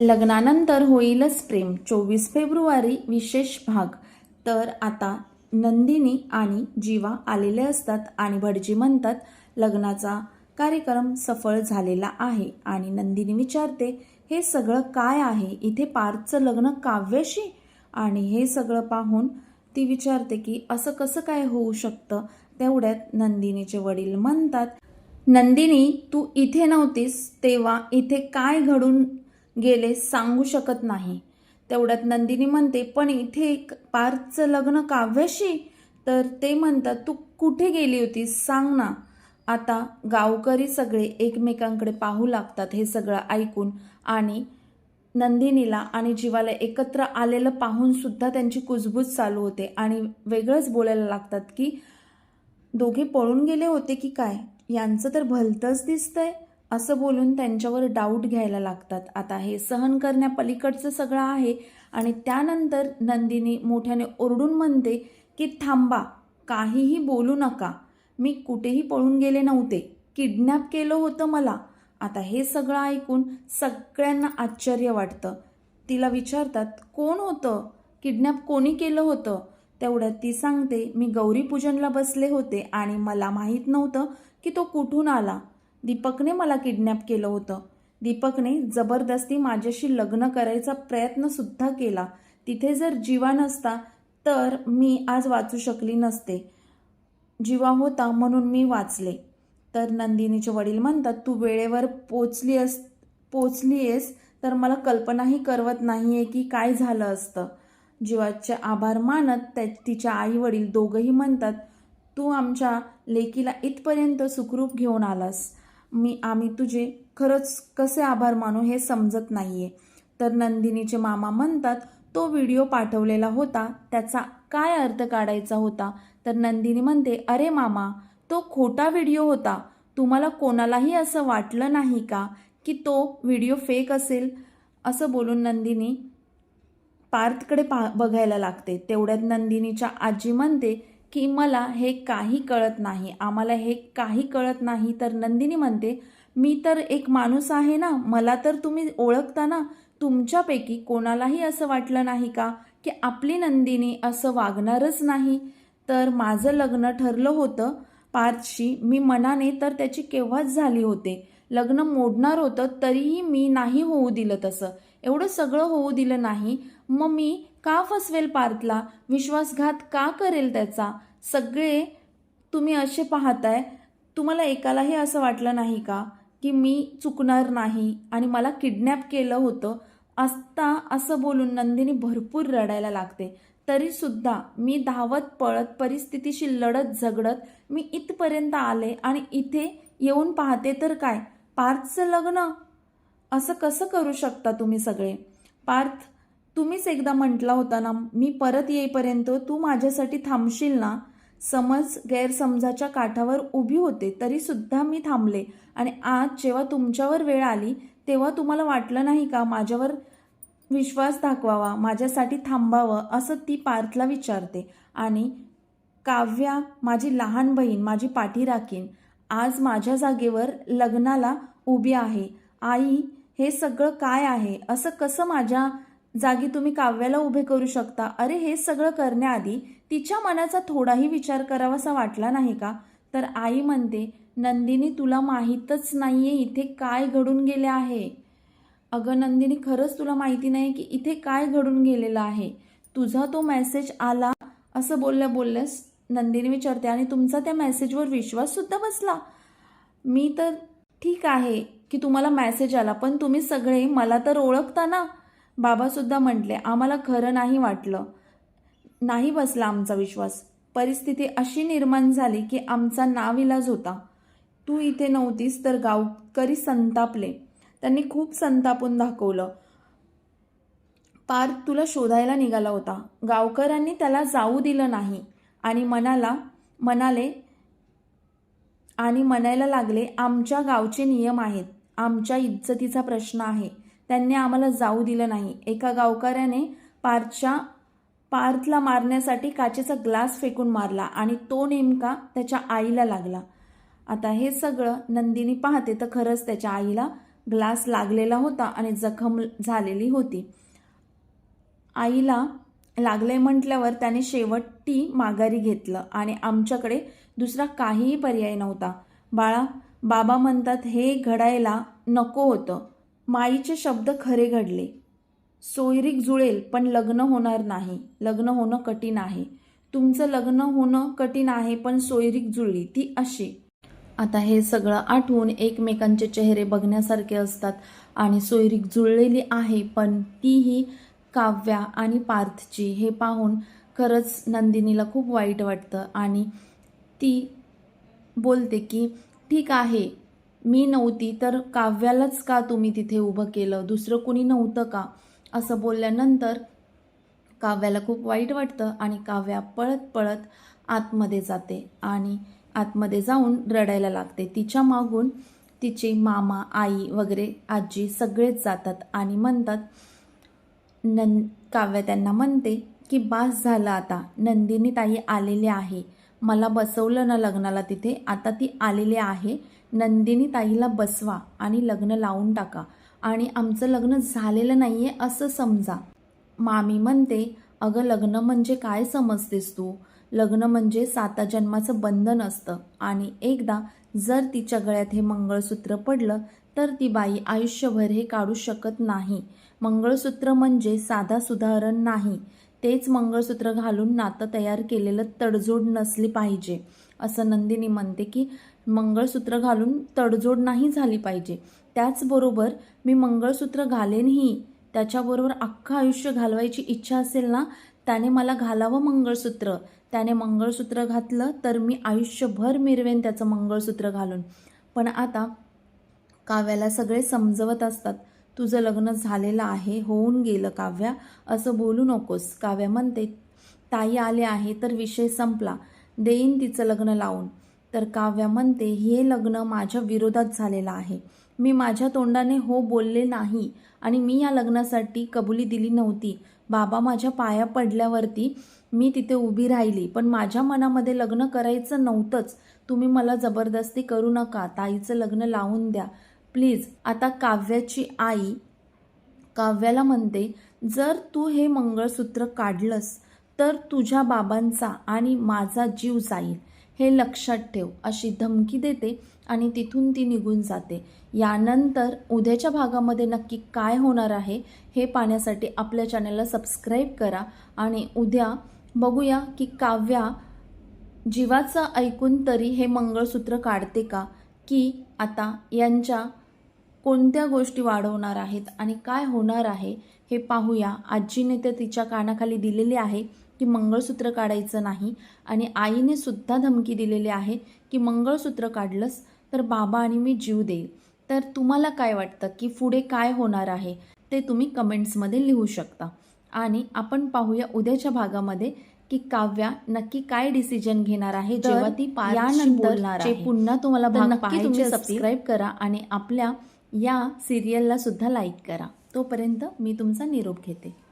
लग्नानंतर होईलच प्रेम. चोवीस फेब्रुवारी विशेष भाग. तर आता नंदिनी आणि जीवा आलेले असतात आणि भटजी म्हणतात लग्नाचा कार्यक्रम सफळ झालेला आहे. आणि नंदिनी विचारते हे सगळं काय आहे? इथे पार्थचं लग्न काव्याशी? आणि हे सगळं पाहून ती विचारते की असं कसं काय होऊ शकतं? तेवढ्यात नंदिनीचे वडील म्हणतात नंदिनी तू इथे नव्हतीस तेव्हा इथे काय घडून गेले सांगू शकत नाही. तेवढ्यात नंदिनी म्हणते पण इथे एक पार्थचं लग्न काव्याशी? तर ते म्हणतात तू कुठे गेली होतीस? सांग ना. आता गावकरी सगळे एकमेकांकडे पाहू लागतात हे सगळं ऐकून आणि नंदिनीला आणि जीवाला एकत्र आलेलं पाहून सुद्धा त्यांची कुजबूज चालू होते आणि वेगळंच बोलायला लागतात की दोघे पळून गेले होते की काय? यांचं तर भलतंच दिसतंय. असं बोलून त्यांच्यावर डाऊट घ्यायला लागतात. आता हे सहन करण्यापलीकडचं सगळं आहे आणि त्यानंतर नंदिनी मोठ्याने ओरडून म्हणते की थांबा काहीही बोलू नका. मी कुठेही पळून गेले नव्हते. किडनॅप केलं होतं मला. आता हे सगळं ऐकून सगळ्यांना आश्चर्य वाटतं. तिला विचारतात कोण होतं? किडनॅप कोणी केलं होतं? तेवढ्यात ती सांगते मी गौरीपूजनला बसले होते आणि मला माहीत नव्हतं की तो कुठून आला. दीपकने मला किडनॅप केलं होतं. दीपकने जबरदस्ती माझ्याशी लग्न करायचा प्रयत्नसुद्धा केला. तिथे जर जीवा नसता तर मी आज वाचू शकली नसते. जीवा होता म्हणून मी वाचले. तर नंदिनीचे वडील म्हणतात तू वेळेवर पोचली अस पोचली आहेस तर मला कल्पनाही करवत नाही आहे की काय झालं असतं. जीवाचे आभार मानत त्या तिच्या आई वडील दोघंही म्हणतात तू आमच्या लेकीला इथपर्यंत सुखरूप घेऊन आलास. मी आम्ही तुझे खरंच कसे आभार मानू हे समजत नाहीये. तर नंदिनीचे मामा म्हणतात तो व्हिडिओ पाठवलेला होता त्याचा काय अर्थ काढायचा होता? तर नंदिनी म्हणते अरे मामा तो खोटा व्हिडिओ होता. तुम्हाला कोणालाही असं वाटलं नाही का की तो व्हिडिओ फेक असेल? असं बोलून नंदिनी पार्थकडे पा बघायला लागते. तेवढ्यात नंदिनीच्या आजी म्हणते की मला हे काही कळत नाही आम्हाला हे काही कळत नाही. तर नंदिनी म्हणते मी तर एक माणूस आहे ना मला तर तुम्ही ओळखता ना तुमच्यापैकी कोणालाही असं वाटलं नाही का की आपली नंदिनी असं वागणारच नाही? तर माझं लग्न ठरलं होतं. पार्थशी मी मनाने तर त्याची केव्हाच झाली होते. लग्न मोडणार होतं तरीही मी नाही होऊ दिलं तसं. एवढं सगळं होऊ दिलं नाही. मग मी का फसवेल पार्थला विश्वासघात का करेल त्याचा? सगळे तुम्ही असे पाहताय. तुम्हाला एकालाही असं वाटलं नाही का? की मी चुकणार नाही आणि मला किडनॅप केलं होतं. असता असं बोलून नंदिनी भरपूर रडायला लागते. तरीसुद्धा मी धावत पळत परिस्थितीशी लढत झगडत मी इथपर्यंत आले आणि इथे येऊन पाहते तर काय? पार्थचं लग्न? असं कसं करू शकता तुम्ही सगळे? पार्थ तुम्हीच एकदा म्हटला होता ना मी परत येईपर्यंत तू माझ्यासाठी थांबशील ना? समज गैरसमजाच्या काठावर उभी होते तरीसुद्धा मी थांबले. आणि आज जेव्हा तुमच्यावर वेळ आली तेव्हा तुम्हाला वाटलं नाही का माझ्यावर विश्वास दाखवावा माझ्यासाठी थांबावं असं ती पार्थला विचारते. आणि काव्या माझी लहान बहीण माझी पाठी राखीन आज माझ्या जागेवर लग्नाला उभी आहे. आई हे सगळं काय आहे? असं कसं माझ्या जागी तुम्ही काव्याला उभे करू शकता. अरे हे सगळं करण्याआधी तिच्या मनाचा थोडाही विचार करावासा वाटला नाही का? तर आई म्हणते नंदिनी तुला माहीतच नाही आहे इथे काय घडून गेले आहे. अगं नंदिनी खरंच तुला माहिती नाही की इथे काय घडून गेलेलं आहे? तुझा तो मेसेज आला? असं बोलल्या बोलल्यास नंदिनी विचारते आणि तुमचा त्या मेसेजवर विश्वाससुद्धा बसला? मी तर ठीक आहे की तुम्हाला मॅसेज आला पण तुम्ही सगळे मला तर ओळखता ना? बाबासुद्धा म्हटले आम्हाला खरं नाही वाटलं. नाही बसला आमचा विश्वास. परिस्थिती अशी निर्माण झाली की आमचा नाविलाज होता. तू इथे नव्हतीस तर गावकरी संतापले. त्यांनी खूप संतापून दाखवलं. पार्थ तुला शोधायला निघाला होता. गावकऱ्यांनी त्याला जाऊ दिलं नाही. आणि मनाला म्हणाले आणि म्हणायला लागले आमच्या गावचे नियम आहेत. आमच्या इज्जतीचा प्रश्न आहे. त्यांनी आम्हाला जाऊ दिलं नाही. एका गावकऱ्याने पार्थच्या पार्थला मारण्यासाठी काचेचा ग्लास फेकून मारला आणि तो नेमका त्याच्या आईला लागला. आता हे सगळं नंदिनी पाहते तर खरंच त्याच्या आईला ग्लास लागलेला होता आणि जखम झालेली होती. आईला लागले म्हटल्यावर त्याने शेवटी माघारी घेतलं आणि आमच्याकडे दुसरा काहीही पर्याय नव्हता. बाळा बाबा म्हणतात हे घडायला नको होतं. माईचे शब्द खरे घडले. सोयरीक जुळेल पण लग्न होणार नाही. लग्न होणं कठीण आहे. तुमचं लग्न होणं कठीण आहे पण सोयरीक जुळली ती अशी. आता हे सगळं आठवून एकमेकांचे चेहरे बघण्यासारखे असतात आणि सोयरीक जुळलेली आहे पण तीही काव्या आणि पार्थची हे पाहून खरंच नंदिनीला खूप वाईट वाटतं आणि ती बोलते की ठीक आहे मी नव्हती तर काव्यालाच का तुम्ही तिथे उभं केलं? दुसरं कुणी नव्हतं का? असं बोलल्यानंतर काव्याला खूप वाईट वाटतं आणि काव्या पळत पळत आतमध्ये जाते आणि आतमध्ये जाऊन रडायला लागते. तिच्या मागून तिचे मामा आई वगैरे आजी सगळेच जातात आणि म्हणतात नं काव्य त्यांना म्हणते की बास झालं आता. नंदिनी ताई आलेले आहे. मला बसवलं ना लग्नाला तिथे आता ती आलेली आहे. नंदिनी ताईला बसवा आणि लग्न लावून टाका. आणि आमचं लग्न झालेलं नाही आहे असं समजा. मामी म्हणते अगं लग्न म्हणजे काय समजतेस तू? लग्न म्हणजे साता जन्माचं बंधन असतं. आणि एकदा जर तिच्या गळ्यात हे मंगळसूत्र पडलं तर ती बाई आयुष्यभर हे काढू शकत नाही. मंगळसूत्र म्हणजे साधा सुधारण नाही. तेच मंगळसूत्र घालून नातं तयार केलेलं तडजोड नसली पाहिजे. असं नंदिनी म्हणते की मंगळसूत्र घालून तडजोड नाही झाली पाहिजे. त्याचबरोबर मी मंगळसूत्र घालेनही. त्याच्याबरोबर अख्खं आयुष्य घालवायची इच्छा असेल ना त्याने मला घालावं मंगळसूत्र. त्याने मंगळसूत्र घातलं तर मी आयुष्यभर मिरवेन त्याचं मंगळसूत्र घालून. पण आता काव्याला सगळे समजवत असतात. तुझं लग्न झालेलं आहे होऊन गेलं काव्या. असं बोलू नकोस काव्या म्हणते. ताई आले आहे तर विषय संपला. देईन तिचं लग्न लावून. तर काव्या म्हणते हे लग्न माझ्या विरोधात झालेलं आहे. मी माझ्या तोंडाने हो बोलले नाही आणि मी या लग्नासाठी कबुली दिली नव्हती. बाबा माझ्या पाया पडल्यावरती मी तिथे उभी राहिली पण माझ्या मनामध्ये लग्न करायचं नव्हतंच. तुम्ही मला जबरदस्ती करू नका. ताईचं लग्न लावून द्या. प्लीज आता काव्याची आई काव्याला म्हणते जर तू हे मंगळसूत्र काढलंस तर तुझ्या बाबांचा आणि माझा जीव जाईल. हे लक्षात ठेव अशी धमकी देते आणि तिथून ती निघून जाते. यानंतर उद्याच्या भागामध्ये नक्की काय होणार आहे हे पाहण्यासाठी आपल्या चॅनलला सबस्क्राईब करा आणि उद्या बघूया की काव्या जीवाचं ऐकून तरी हे मंगळसूत्र काढते का की आता यांच्या कोणत्या गोष्टी वाढवणार आहेत आणि काय होणार आहे हे पाहूया. आजीने तर तिच्या कानाखाली दिलेले आहे की मंगळसूत्र काढायचं नाही आणि आईने सुद्धा धमकी दिलेली आहे की मंगळसूत्र काढलंस तर बाबा आणि मी जीव देईल. तर तुम्हाला काय वाटतं की पुढे काय होणार आहे ते तुम्ही कमेंट्समध्ये लिहू शकता. आणि आपण पाहूया उद्याच्या भागामध्ये की काव्या नक्की काय डिसिजन घेणार आहे जेव्हा ती यानंतर. पुन्हा तुम्हाला सबस्क्राईब करा आणि आपल्या या सिरियलला सुद्धा लाईक करा. तोपर्यंत मी तुमचा निरोप घेते.